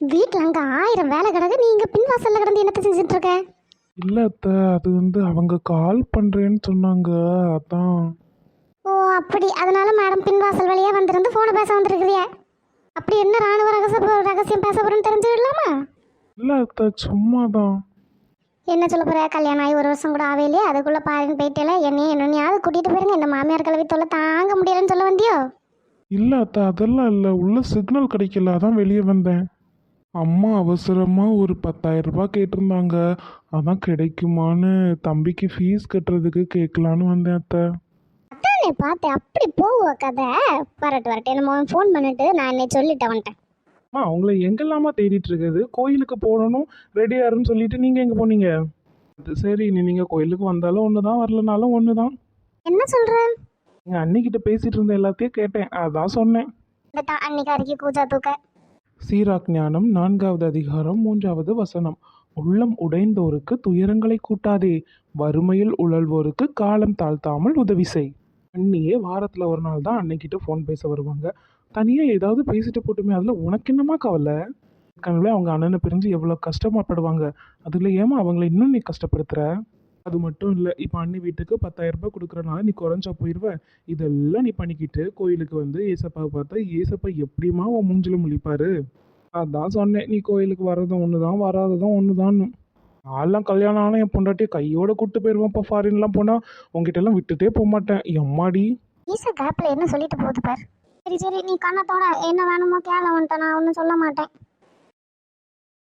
வீட்டில் அங்கே ஆயிரம் வேலை கிடக்கு நீ இங்கே பின்வாசலில் கிடந்து என்னத்தை செஞ்சுட்டு இருக்க இல்லை அத்தை அது வந்து அவங்க கால் பண்ணுறேன்னு சொன்னாங்க அதான். ஓ அப்படி. அதனால மேடம் பின்வாசல் வழியாக வந்திருந்து ஃபோனை பேச வந்திருக்கிறிய? அப்படி என்ன ராணுவ ரகசிய ரகசியம் பேச போகிறேன்னு தெரிஞ்சு விடலாமா இல்லை அத்தை சும்மா தான் என்ன சொல்ல போற? கல்யாணம் ஆகி ஒரு வருஷம் கூட ஆவே இல்லையா அதுக்குள்ளே பாருன்னு போயிட்டேல என்னையும் என்னையாவது கூட்டிகிட்டு போயிருங்க இந்த மாமியார் கலவி தொல்லை தாங்க முடியலன்னு சொல்ல வந்தியோ? இல்லை அத்தை அதெல்லாம் இல்லை உள்ள சிக்னல் கிடைக்கல அதான் வெளியே வந்தேன். அம்மா அவசரமாக ஒரு பத்தாயிரம் ரூபாய் கேட்டிருந்தாங்க. அதான் கிடைக்குமான்னு தம்பிக்கு ஃபீஸ் கட்டுறதுக்கு கேட்கலான்னு வந்தேன் அத்தை. அதானே பார்த்தேன் அப்படி போவ கதை? வரட்டு வரட்டு. என்னமோ ஃபோன் பண்ணிட்டு நான் என்னை சொல்லிட்டேன் வந்துட்டேன் அம்மா அவங்கள எங்கெல்லாமா தேடிட்டு இருக்குது? கோயிலுக்கு போகணும் ரெடியாருன்னு சொல்லிட்டு நீங்கள் எங்கே போனீங்க? அது சரி நீ நீங்கள் கோயிலுக்கு வந்தாலும் ஒன்று தான் வரலனாலும் ஒன்று தான் என்ன சொல்ற? எங்கள் அன்னிக்கிட்ட பேசிகிட்டு இருந்த எல்லாத்தையும் கேட்டேன். அதான் சொன்னேன். இந்த அன்னைக்கு அரைக்கி கூச்சா தூக்க. சீராக் ஞானம் நான்காவது அதிகாரம் மூன்றாவது வசனம். உள்ளம் உடைந்தோருக்கு துயரங்களை கூட்டாதே வறுமையில் உழல்வோருக்கு காலம் தாழ்த்தாமல் உதவி செய். அண்ணியே வாரத்தில் ஒரு நாள் தான் அன்னைக்கிட்ட ஃபோன் பேச வருவாங்க. தனியாக ஏதாவது பேசிட்டு போட்டுமே அதில் உனக்கு என்னமா கவலை? கனவுல அவங்க அண்ணனை பிரிஞ்சு எவ்வளோ கஷ்டமாப்படுவாங்க. அதில் ஏமா அவங்கள இன்னும் நீ கஷ்டப்படுத்துகிற அது மட்டும் இல்லை இப்போ அண்ணி வீட்டுக்கு பத்தாயிரம் ரூபாய் கொடுக்குறனால நீ குறைஞ்சா போயிடுவ இதெல்லாம் நீ பண்ணிக்கிட்டு கோயிலுக்கு வந்து ஏசப்பாவை பார்த்தா ஏசப்பா எப்படிமா உன் மூஞ்சில முழிப்பாரு? அதான் சொன்னேன் நீ கோயிலுக்கு வர்றதும் ஒன்று தான் வராததும் ஒன்று தான் நான்லாம் கல்யாணம் ஆனால் என் பொண்டாட்டி கையோட கூட்டு போயிடுவோம் இப்போ ஃபாரின்லாம் போனால் உங்ககிட்ட எல்லாம் விட்டுட்டே போக மாட்டேன். எம்மாடி? ஈசா கேப்பில் என்ன சொல்லிட்டு போகுது பார்? சரி சரி நீ கண்ணத்தோட என்ன வேணுமோ கேள வந்துட்டேன் நான் ஒன்றும் சொல்ல மாட்டேன்.